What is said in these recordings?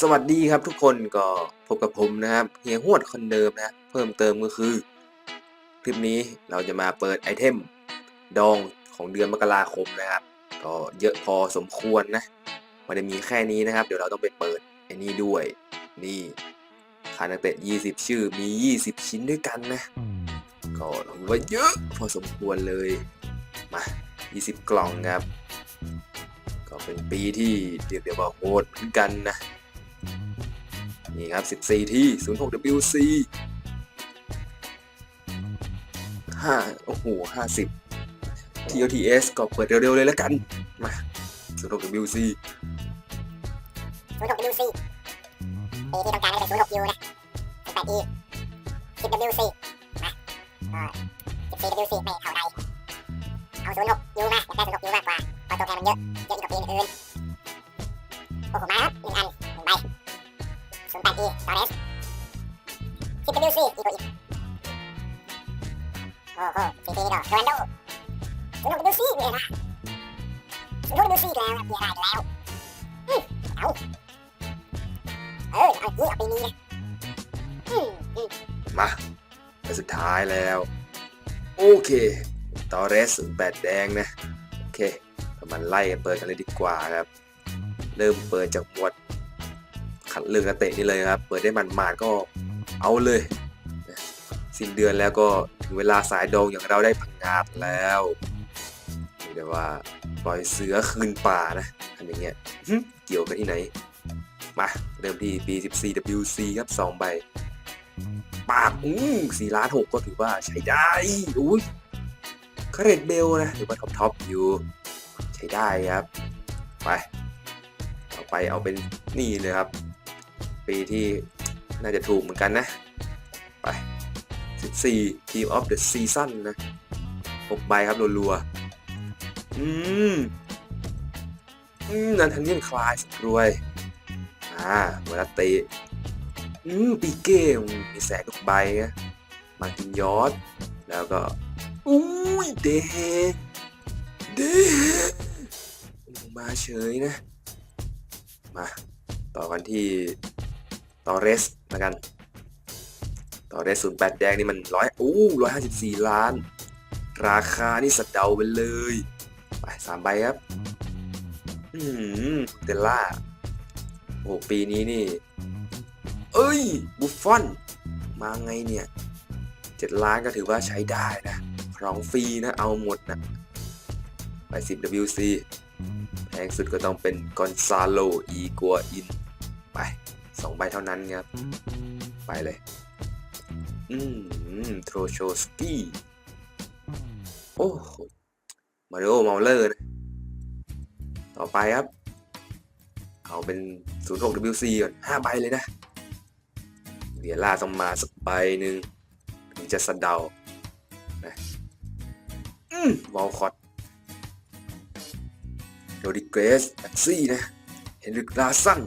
สวัสดีครับทุกคนก็พบกับผมนะครับเฮียหวดคนเดิมนะเพิ่มเติมก็คือ คลิปนี้เราจะมาเปิดไอเทมดองของเดือนมกราคมนะครับ ก็เยอะพอสมควรนะมันจะมีแค่นี้นะครับ เดี๋ยวเราต้องไปเปิดไอ้นี่ด้วย นี่คานักเตะ 20 ชื่อมี 20 ชิ้นด้วยกันนะ ก็ถือว่าเยอะพอสมควรเลยมา 20 กล่องครับ ก็เป็นปีที่เรียกได้ว่าโหดเหมือนกันนะ นี่ครับ 14 ที่ 06WC 5โอ้โห50 TOTS ก็เปิดเร็วๆเลยแล้วกัน มา 06WC ศูนย์หก WC ปีที่ต้องการก็จะเป็น 06U นะสิบแปด E สิบ WC นะก็ 14WC ไม่เท่าไรเอาศูนย์หก U มาอยากได้ศูนย์หก U มากกว่าเพราะตัวแทนมันเยอะ เยอะกว่าปีอื่นโอ้โหมา ศูนย์แปด E ตอเรสสิบ WC อีกตัวอีกโอ้โหสี่ปีนี่ก็โรนโดศูนย์หก WC มีเลยนะศูนย์หก WC อีกแล้วนะมีอะไรอีกแล้วอืมเอาเออเอานี่เอาไปนี้นะอืมอืมมาไปสุดท้ายแล้ว โอเคตอเรสแปดแดงนะ โอเคเรามาไล่เปิดกันเลยดีกว่าครับ เริ่มเปิดจากหมวด ขัดเลือกนักเตะนี่เลยครับ เปิดได้มันมาดก็เอาเลย สิ้นเดือนแล้วก็ถึงเวลาสายดองอย่างเราได้พังงาดแล้วเรียกว่าปล่อยเสือคืนป่านะทำอย่างเงี้ยเกี่ยวกันที่ไหน มาเริ่มที่ปี14 WC ครับ2ใบปากอู้สี่ล้านหกก็ถือว่าใช้ได้อุ้ยคาเรตเบลนะถือว่าท็อปท็อปอยู่ ใช้ได้ครับ ไป ต่อไปเอาเป็นนี่เลยครับ ปีที่น่าจะถูกเหมือนกันนะ ไป 14 Team of the Season นะ 6 ใบครับรัวๆอืม อืม นันทันเนียนคลายสรวย อ่าเวลาตะอืม ปีเก้มีแสงทุกใบนะมากินยอด แล้วก็ อุ้ย เดเฮเดเฮมาเฉยนะ มา ต่อกันที่ ตอเรสแล้วกันตอเรสศูนย์แปดแดงนี่มันร้อยอู้ร้อยห้าสิบสี่ล้าน ราคานี่สเดาไปเลย ไปสามใบครับ อืมเดลล่า โอ้ปีนี้นี่ เอ้ย บุฟฟอน มาไงเนี่ยเจ็ดล้านก็ถือว่าใช้ได้นะของฟรีนะ เอาหมดนะไป10 WC แพงสุดก็ต้องเป็นกอนซาโล อีกัวอิน สองใบเท่านั้นครับ ไปเลย อืมโทรโชสกี้โอ้มาริโอเมาเลอร์นะต่อไปครับ เอาเป็น 06 WC ก่อน5ใบเลยนะเดียล่าต้องมาสักใบหนึ่งถึงจะสะเดานะอืมวอลคอตโรดิเกสแบ็ซี่นะ เฮนริกลาสัน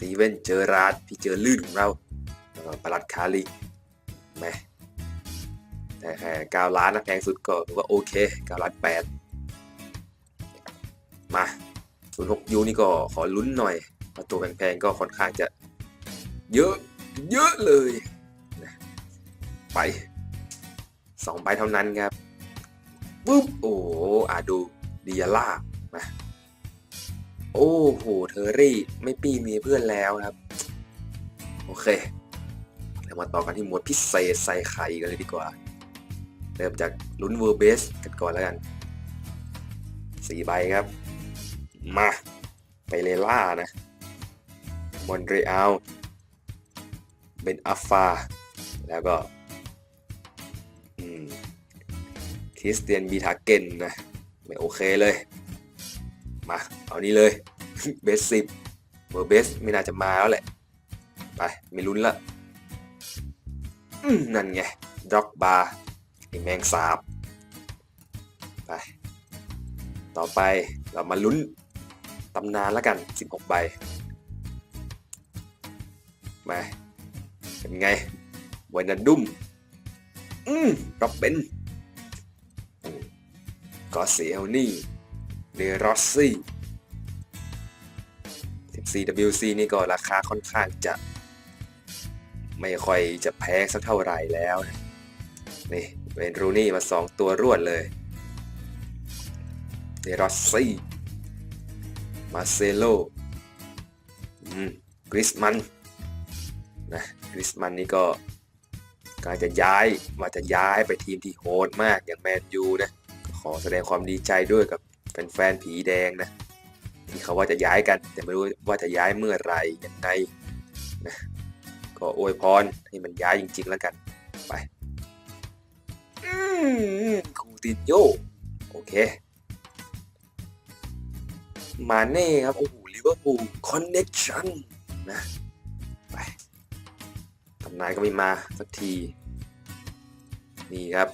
ตีเวนเจอราดพี่เจอลื่นของเราปลัดคาลิแหม่แต่แค่9ล้านนะแพงสุดก็ถือว่าโอเค9ล้าน8มา06ยูนี่ก็ขอลุ้นหน่อยเพระตัวแพงๆก็ค่อนข้างจะเยอะเยอะเลยนะไปสองใบเท่านั้นครับปุ๊บโอ้อาดูดิยาล่ามา โอ้โหเทอรี่ ไม่ปีมีเพื่อนแล้วครับ โอเคเรามาต่อกันที่หมวดพิเศษใส่ไข่กันเลยดีกว่า เริ่มจากลุ้นเวอร์เบสกันก่อนแล้วกันสี่ใบครับ มาไปเลล่านะมอนเรอัลเบนอัฟฟา แล้วก็คริสเตียนบีทาเกนนะ ไม่โอเคเลย มา เอานี้เลยเบสสิบเบอร์เบสไม่น่าจะมาแล้วแหละ ไป ไม่ลุ้นละนั่นไงด็อกบาร์ไอแมงสาบ ไป ต่อไปเรามาลุ้นตำนานแล้วกัน 16 ใบ มา เป็นไงวายนดุมอืมร็อบเบนกอเซียลนี่ เดรอสซี่ 14 WC นี่ก็ราคาค่อนข้างจะ ไม่ค่อยจะแพงสักเท่าไหร่แล้วนะนี่เวนรูนี่มาสองตัวรวดเลย เดรอสซี่ มาเซโลอืมกริสมันนะกริสมันนี่ก็การจะย้ายมาจะย้ายไปทีมที่โหดมากอย่างแมนยูนะ ขอแสดงความดีใจด้วยกับ ป็นแฟนผีแดงนะที่เขาว่าจะย้ายกัน แต่ไม่รู้ว่าจะย้ายเมื่อไหร่ยังไงนะก็อวยพรให้มันย้ายจริง ๆ แล้วกัน ไปคูตินโยโอเค มาเน่ครับ โอ้โหลิเวอร์พูลคอนเน็กชันนะไปตำนานก็ไม่มาสักที นี่ครับ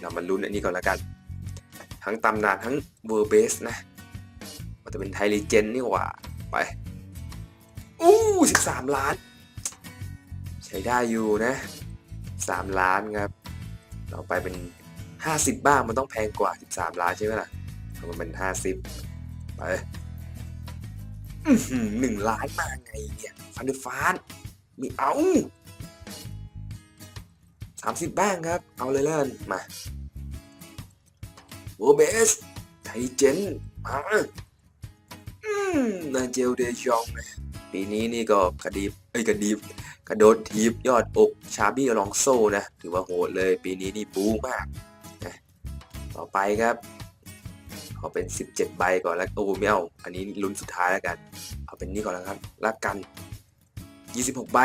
เรามาลุ้นอันนี้ก่อนแล้วกัน ทั้งตำนานทั้งเวอร์เบสนะมันจะเป็นไทยลีเจนนี่หว่า ไปอู้สิบสามล้าน ใช้ได้อยู่นะสามล้านครับ เราไปเป็นห้าสิบบ้างมันต้องแพงกว่าสิบสามล้านใช่ไหมล่ะเพราะมันเป็นห้าสิบไปอื้อหือหนึ่งล้านมาไงเนี่ยฟันเดอร์ฟานมีเอาสามสิบบ้างครับ เอาเลยเล่นมา โวเบสไทเจนมาอืมนาเจลเดจองนะปีนี้นี่ก็กระดีบเอ้ยกระดีบกระโดดทีบยอดอกชาบี้อลองโซนะ ถือว่าโหดเลย ปีนี้นี่บู๊มากนะต่อไปครับเอาเป็น 17 ใบก่อนแล้วโอ้ไม่เอาอันนี้ลุ้นสุดท้ายแล้วกัน เอาเป็นนี่ก่อนแล้วครับละกัน 26 ใบ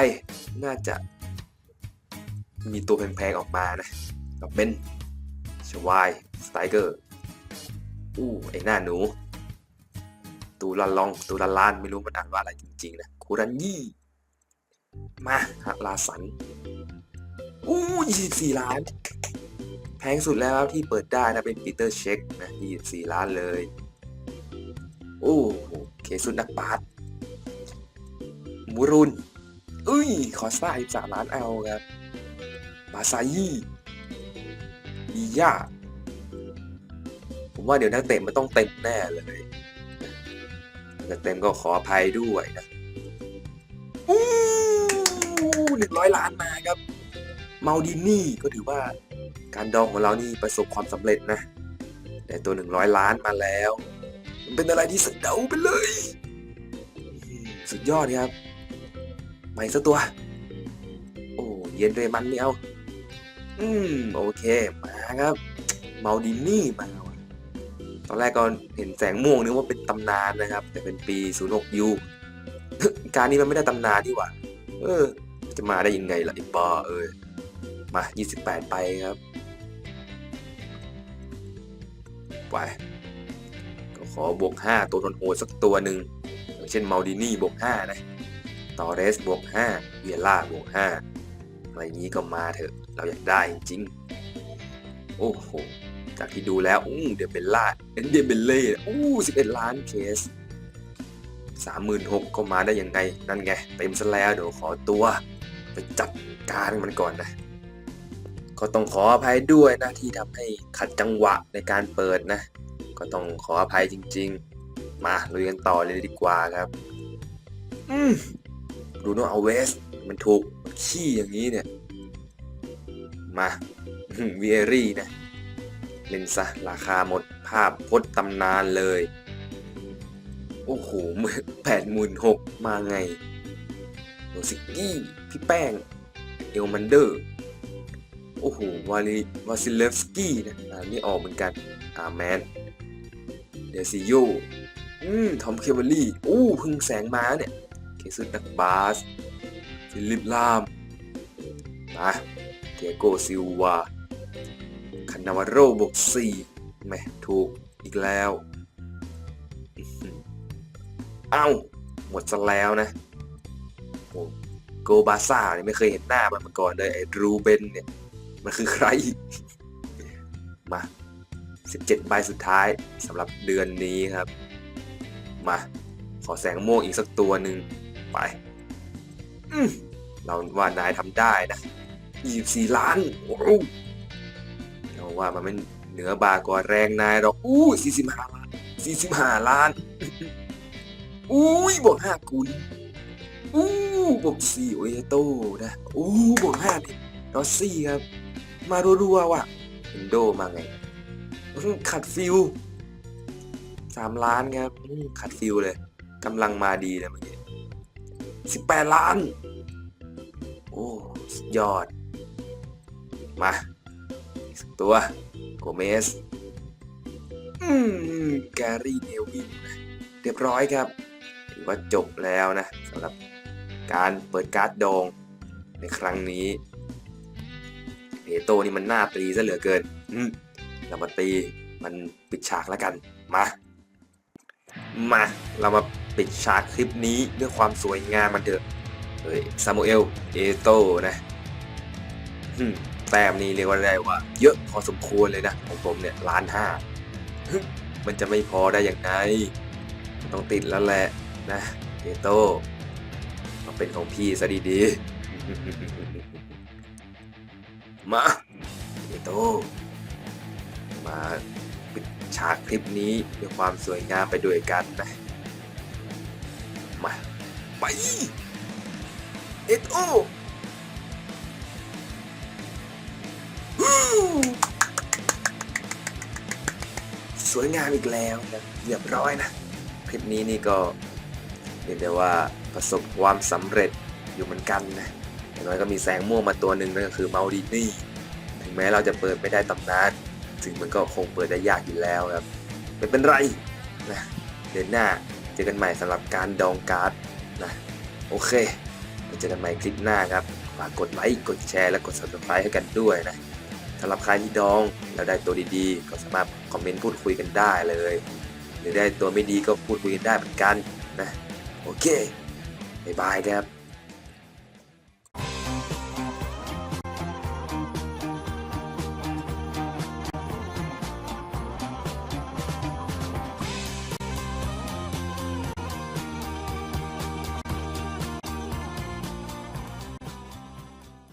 น่าจะมีตัวแพงๆออกมานะกับเป็นชวาย สไตเกอร์อู้ไอหน้าหนู ตูลันลอง ตูลันลานไม่รู้มันอ่านว่าอะไรจริงๆนะคูรันยี่ มาฮะลาสัน อู้24ล้าน แพงสุดแล้วที่เปิดได้นะเป็นปีเตอร์เช็คนะ24ล้านเลยโอ้โหเคสุดนักบาสมูรุนอุ้ยขอซ่า13ล้านเอาครับบาซายี่ดียา ผมว่าเดี๋ยวนักเตะมันต้องเต็มแน่เลยถ้าเต็มก็ขออภัยด้วยนะอู้หนึ่งร้อยล้านมาครับ เมาดินี่ก็ถือว่าการดองของเรานี่ประสบความสำเร็จนะแต่ตัวหนึ่งร้อยล้านมาแล้วมันเป็นอะไรที่สะเดาไปเลย สุดยอดครับใหม่สักตัว โอ้เย็นเรมันไม่เอา อืม โอเค มาครับ เมาดินี่มา อนแรกก็เห็นแสงม่วงนึกว่าเป็นตำนานนะครับ แต่เป็นปี 06ยูการนี้มันไม่ได้ตำนานที่หว่าเออ จะมาได้ยังไงล่ะไอ้บอเออมา 28 ไปครับไปก็ขอบวก 5 ตัวทนโหดสักตัวหนึ่งอย่างเช่นมาดินี่บวก 5 นะตอเรสบวก 5 เวียล่าบวก 5 อะไรอย่างนี้ก็มาเถอะ เราอยากได้จริง โอ้โห จากที่ดูแล้วอู้เดเบลล่าเดเบลเล่อู้11ล้านเคสสามหมื่นหกก็มาได้ยังไง นั่นไง เต็มซะแล้วเดี๋ยวขอตัวไปจัดการมันก่อนนะ ก็ต้องขออภัยด้วยนะที่ทำให้ขัดจังหวะในการเปิดนะ ก็ต้องขออภัยจริง ๆ มาลุยกันต่อเลยดีกว่าครับ อืมดูโนเอาเวส มันถูกขี้อย่างนี้เนี่ย มาวีเอรี่นะ เล่นซะ ราคาหมดภาพพจน์ตำนานเลย โอ้โหมือแปดหมื่นหกมาไงโนซิกี้พี่แป้ง เอลมันเดอร์ โอ้โห วาลิวาซิเลฟสกี้นะนไม่ออกเหมือนกัน อาแมน เดซิโยอืม ทอมเคเวลลี่ อู้พึ่งแสงม้าเนี่ย เคซุดนักบาสฟิลิปลาม มาเทียโกซิลวา คานาวาโรบวกสี่แม่ถูกอีกแล้ว เอ้า หมดซะแล้วนะโอ้โกบาซ่าเนี่ยไม่เคยเห็นหน้ามันมาก่อนเลยไอ้รูเบนเนี่ย มันคือใคร มา 17 ใบสุดท้ายสำหรับเดือนนี้ครับ มา ขอแสงม่วงอีกสักตัวหนึ่งไปเราว่านายทำได้นะ 24 ล้าน โอ้ ราว่ามันไม่เหนือบากว่าแรงนายหรอกอู้45ล้าน45ล้านอุ้ยบวกห้าคูณอู้บวกสี่โอเอโต้นะอู้บวกห้านี่รอสซี่ครับ มารัวๆว่ะเอนโดมาไงขัดฟิลสามล้านครับขัดฟิลเลยกำลังมาดีเลยเมื่อกี้สิบแปดล้าน โอ้ยอด มา อีกสักตัว โกเมส อืม แกรี่เนวินนะเรียบร้อยครับ ถือว่าจบแล้วนะสำหรับการเปิดการ์ดดองในครั้งนี้เอโตนี่มันน่าตีซะเหลือเกินอืมเรามาตีมันปิดฉากแล้วกัน มา มา เรามาปิดฉากคลิปนี้ด้วยความสวยงามมันเถอะเฮ้ยซามูเอล เอโตนะ อืม แต้มนี่เรียกว่าได้ว่า เยอะพอสมควรเลยนะของผมเนี่ยล้านห้ามันจะไม่พอได้อย่างไรต้องติดแล้วแหละนะเอโต้มาเป็นของพี่ซะดีๆ มาเอโต้มาปิดฉากคลิปนี้ด้วยความสวยงามไปด้วยกันนะ มา ไปเอโต้ สวยงามอีกแล้วนะเรียบร้อยนะ คลิปนี้นี่ก็เรียกได้ว่าประสบความสำเร็จอยู่เหมือนกันนะอย่างน้อยก็มีแสงม่วงมาตัวหนึ่งนั่นก็คือเมาดินี่ ถึงแม้เราจะเปิดไม่ได้ตำนาน ถึงมันก็คงเปิดได้ยากอยู่แล้วครับ ไม่เป็นไรนะเดือนหน้าเจอกันใหม่สำหรับการดองการ์ดนะโอเคไว้เจอกันใหม่คลิปหน้าครับ ฝากกดไลค์ กดแชร์ และกด subscribe ให้กันด้วยนะ สำหรับใครที่ดองแล้วได้ตัวดีๆ ก็สามารถคอมเมนต์พูดคุยกันได้เลย หรือได้ตัวไม่ดีก็พูดคุยกันได้เหมือนกันนะ โอเคบายบายครับ